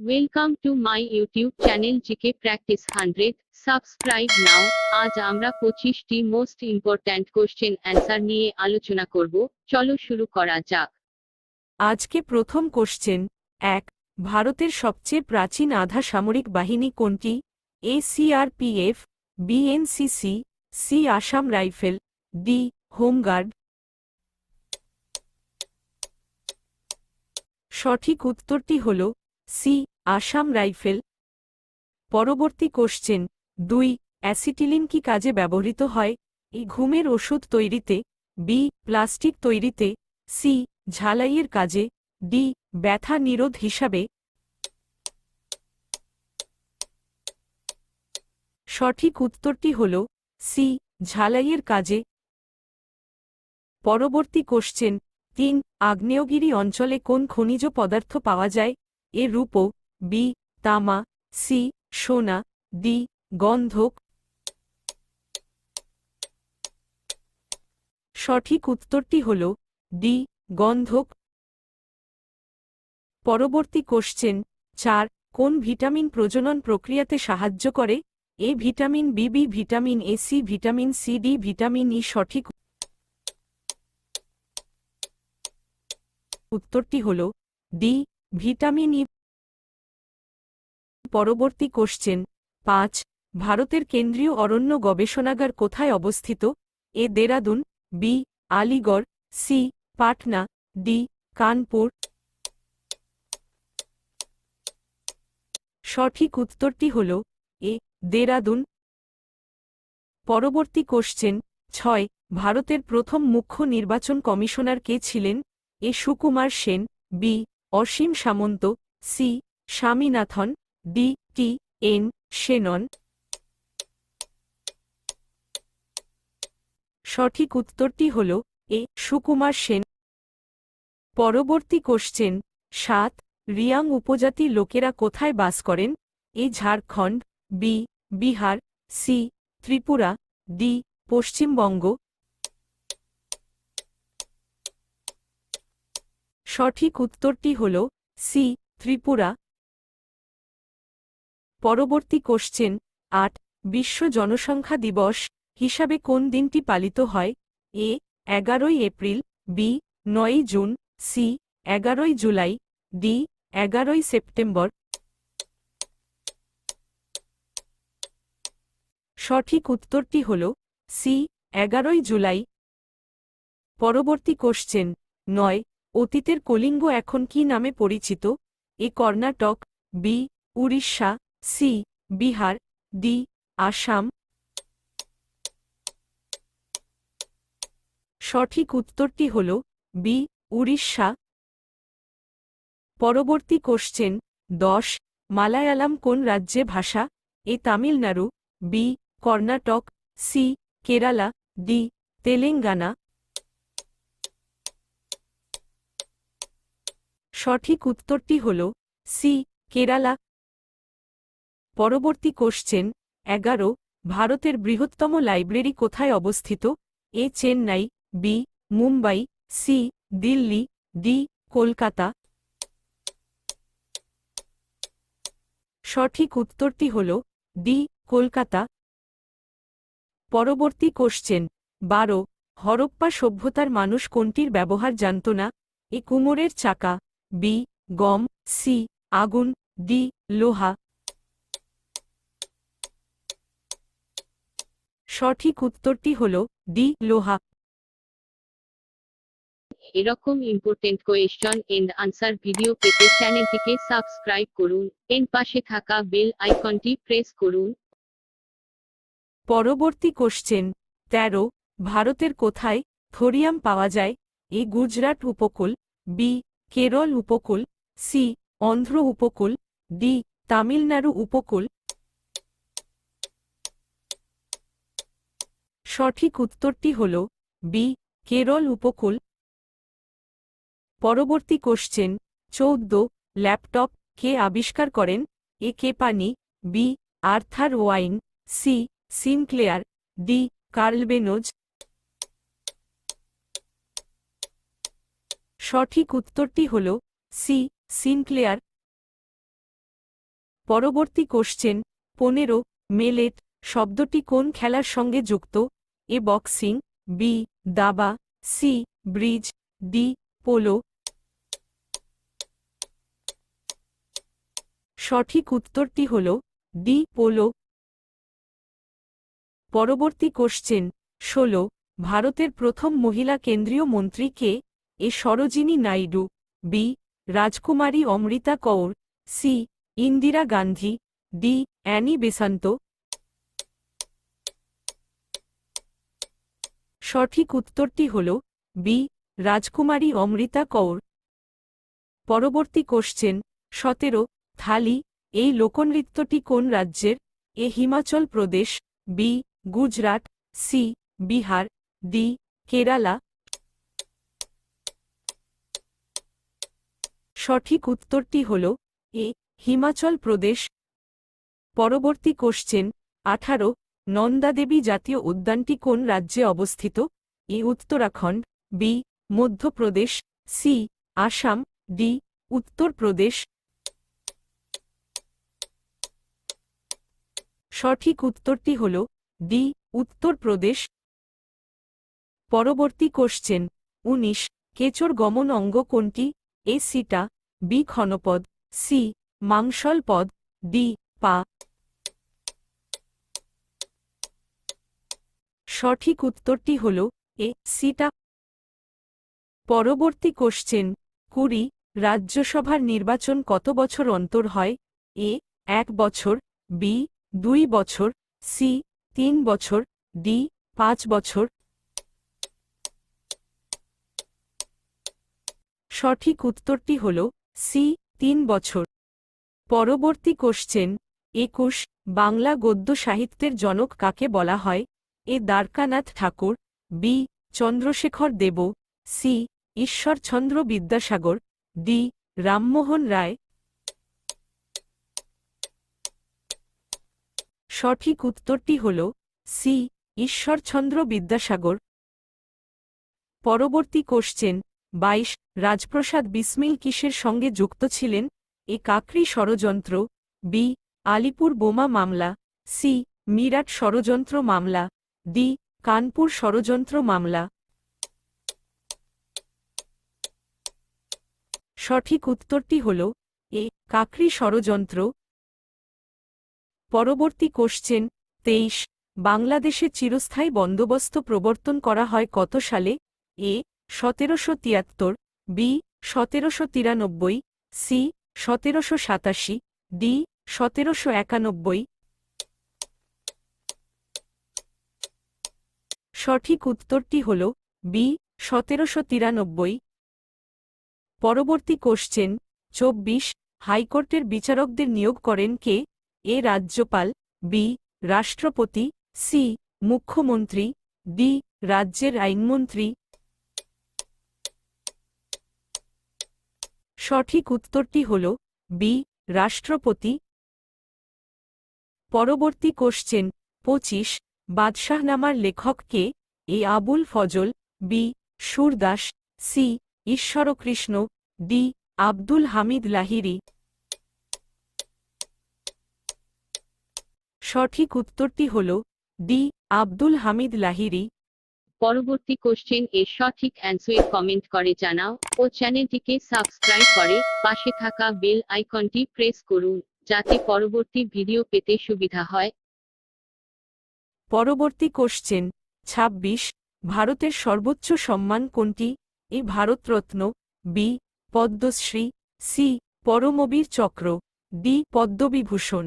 Welcome to my YouTube channel GK practice hundred subscribe now আজ আমরা পঁচিশটি most important question answer নিয়ে আলোচনা করব। চলো শুরু করা যাক। আজকে প্রথম কোশ্চেন এক, ভারতের সবচেয়ে প্রাচীন আধা সামরিক বাহিনী কোনটি? A CRPF B NCC C Assam rifle D home guard সঠিক উত্তরটি হল সি, আসাম রাইফেল। পরবর্তী কোশ্চেন, দুই, অ্যাসিটিলিন কি কাজে ব্যবহৃত হয়? এই ঘুমের ওষুধ তৈরিতে। বি, প্লাস্টিক তৈরিতে। সি, ঝালাইয়ের কাজে। ডি, ব্যথা নিরোধ হিসাবে। সঠিক উত্তরটি হল সি, ঝালাইয়ের কাজে। পরবর্তী কোশ্চেন, তিন, আগ্নেয়গিরি অঞ্চলে কোন খনিজ পদার্থ পাওয়া যায়? এ রূপো বি তামা সি সোনা ডি গন্ধক। সঠিক উত্তরটি হল ডি গন্ধক। পরবর্তী কোশ্চেন চার, কোন ভিটামিন প্রজনন প্রক্রিয়াতে সাহায্য করে? A vitamin B B vitamin A C vitamin C D vitamin E সঠিক উত্তরটি হল ডি ভিটামিন ই পরবর্তী কোশ্চেন, পাঁচ, ভারতের কেন্দ্রীয় অরণ্য গবেষণাগার কোথায় অবস্থিত? A Dehradun, B, Aligarh, C, Patna, D, Kanpur. সঠিক উত্তরটি হল, এ, দেরাদুন। পরবর্তী কোশ্চেন, ছয়, ভারতের প্রথম মুখ্য নির্বাচন কমিশনার কে ছিলেন? A Sukumar Sen, B Asim Samanta, C, Swaminathan, D, T, N, Seshan. সঠিক উত্তরটি হল এ, সুকুমার সেন। পরবর্তী কোশ্চেন, সাত, রিয়াং উপজাতি লোকেরা কোথায় বাস করেন? A, Jharkhand, B, Bihar, C, Tripura, D, Paschimbanga. সঠিক উত্তরটি হল সি, ত্রিপুরা। পরবর্তী কোশ্চেন, আট, বিশ্ব জনসংখ্যা দিবস হিসাবে কোন দিনটি পালিত হয়? এ, এগারোই এপ্রিল, বি, নয়ই জুন, সি, এগারোই জুলাই, ডি, এগারোই সেপ্টেম্বর। সঠিক উত্তরটি হল সি, এগারোই জুলাই। পরবর্তী কোশ্চেন, নয় অতীতের কলিঙ্গ এখন কি নামে পরিচিত? A Karnataka B Orissa C Bihar D Assam. সঠিক উত্তরটি হল বি উড়িষ্যা। পরবর্তী কোশ্চেন দশ, মালায়ালাম কোন রাজ্যে ভাষা? A Tamil Nadu B Karnataka C Kerala D Telangana. সঠিক উত্তরটি হল সি, কেরালা। পরবর্তী কোশ্চেন, এগারো, ভারতের বৃহত্তম লাইব্রেরি কোথায় অবস্থিত? A, Chennai, B, Mumbai, C, Delhi, D, Kolkata. সঠিক উত্তরটি হল ডি, কলকাতা। পরবর্তী কোশ্চেন, বারো, হরপ্পা সভ্যতার মানুষ কোনটির ব্যবহার জানত না? এ, কুমোরের চাকা। বি গম সি আগুন ডি লোহা। সঠিক উত্তরটি হল ডি লোহা। এরকম important question and answer video পেতে চ্যানেলটিকে সাবস্ক্রাইব করুন এর পাশে থাকা বেল আইকনটি প্রেস করুন। পরবর্তী কোশ্চেন তেরো ভারতের কোথায় থোরিয়াম পাওয়া যায়? এ গুজরাট উপকূল বি কেরল উপকূল সি অন্ধ্র উপকূল ডি তামিলনাড়ু উপকূল। সঠিক উত্তরটি হল বি কেরল উপকূল। পরবর্তী কোশ্চেন চৌদ্দ, ল্যাপটপ কে আবিষ্কার করেন? এ কে পানি B Arthur Wynne C Sinclair D Karl Benz সঠিক উত্তরটি হল সি, সিনক্লেয়ার। পরবর্তী কোশ্চেন, পনেরো, মেলেট, শব্দটি কোন খেলার সঙ্গে যুক্ত? এ বক্সিং, বি, দাবা, সি, ব্রিজ, ডি, পোলো। সঠিক উত্তরটি হল ডি, পোলো। পরবর্তী কোশ্চেন, ষোলো, ভারতের প্রথম মহিলা কেন্দ্রীয় মন্ত্রী কে? A Sarojini Naidu, B, Rajkumari Amrit Kaur, C, Indira Gandhi, D, Annie Besant. সঠিক উত্তরটি হল বি, রাজকুমারী অমৃতা কৌর। পরবর্তী কোশ্চেন, সতেরো, থালি, এই লোকনৃত্যটি কোন রাজ্যের? A Himachal Pradesh, B, Gujarat, C, Bihar, D, Kerala. সঠিক উত্তরটি হল এ, হিমাচল প্রদেশ। পরবর্তী কোশ্চেন আঠারো নন্দাদেবী জাতীয় উদ্যানটি কোন রাজ্যে অবস্থিত? A, Uttarakhand, B, Madhya Pradesh, C, Assam, D, Uttar Pradesh. সঠিক উত্তরটি হল ডি, উত্তরপ্রদেশ। পরবর্তী কোশ্চেন উনিশ, কেচর গমন অঙ্গ কোনটি? এ, সিটা। বি ক্ষণপদ সি মাংসল পদ ডি পা। সঠিক উত্তরটি হল এ সিটা পরবর্তী কোশ্চেন কুড়ি, রাজ্যসভার নির্বাচন কত বছর অন্তর হয়? এ, এক বছর বি দুই বছর সি তিন বছর ডি পাঁচ বছর। সঠিক উত্তরটি হল সি, তিন বছর। পরবর্তী কোশ্চেন, একুশ, বাংলা গদ্য সাহিত্যের জনক কাকে বলা হয়? A Dwarkanath Tagore, B, Chandrasekhar Dev, C, Ishwarchandra Vidyasagar, D, Rammohan Roy. সঠিক উত্তরটি হল সি, ঈশ্বরচন্দ্র বিদ্যাসাগর। পরবর্তী কোশ্চেন, বাইশ রাজপ্রসাদ বিসমিল কিসের সঙ্গে যুক্ত ছিলেন? এ কাকরি ষড়যন্ত্র, বি, আলিপুর বোমা মামলা, সি, মিরাট ষড়যন্ত্র মামলা, ডি, কানপুর ষড়যন্ত্র মামলা। সঠিক উত্তরটি হল, এ, কাকরি ষড়যন্ত্র। পরবর্তী কোশ্চেন, তেইশ, বাংলাদেশে চিরস্থায়ী বন্দোবস্ত প্রবর্তন করা হয় কত সালে? এ, সতেরোশো তিয়াত্তর বি, সতেরোশো তিরানব্বই, সি, সতেরোশো সাতাশি, ডি, সতেরোশো একানব্বই। সঠিক উত্তরটি হল বি, সতেরোশো তিরানব্বই। পরবর্তী কোশ্চেন, চব্বিশ, হাইকোর্টের বিচারকদের নিয়োগ করেন কে? এ, রাজ্যপাল, বি, রাষ্ট্রপতি, সি, মুখ্যমন্ত্রী, ডি, রাজ্যের আইনমন্ত্রী সঠিক উত্তরটি হল বি, রাষ্ট্রপতি। পরবর্তী কোশ্চেন পঁচিশ, বাদশাহনামার লেখক কে? A, Abul Fazl, B, Surdas, C, Ishwarkrishna, D, Abdul Hamid Lahori সঠিক উত্তরটি হল ডি, আব্দুল হামিদ লাহিরি পরবর্তী কোশ্চেন এর সঠিক অ্যান্সার কমেন্ট করে জানাও ও চ্যানেলটিকে সাবস্ক্রাইব করে পাশে থাকা বেল আইকনটি প্রেস করুন, যাতে পরবর্তী ভিডিও পেতে সুবিধা হয়। পরবর্তী কোশ্চেন ২৬ ভারতের সর্বোচ্চ সম্মান কোনটি? A Bharat Ratna, B, Padma Shri, C, Paramvir Chakra, D, Padma Vibhushan.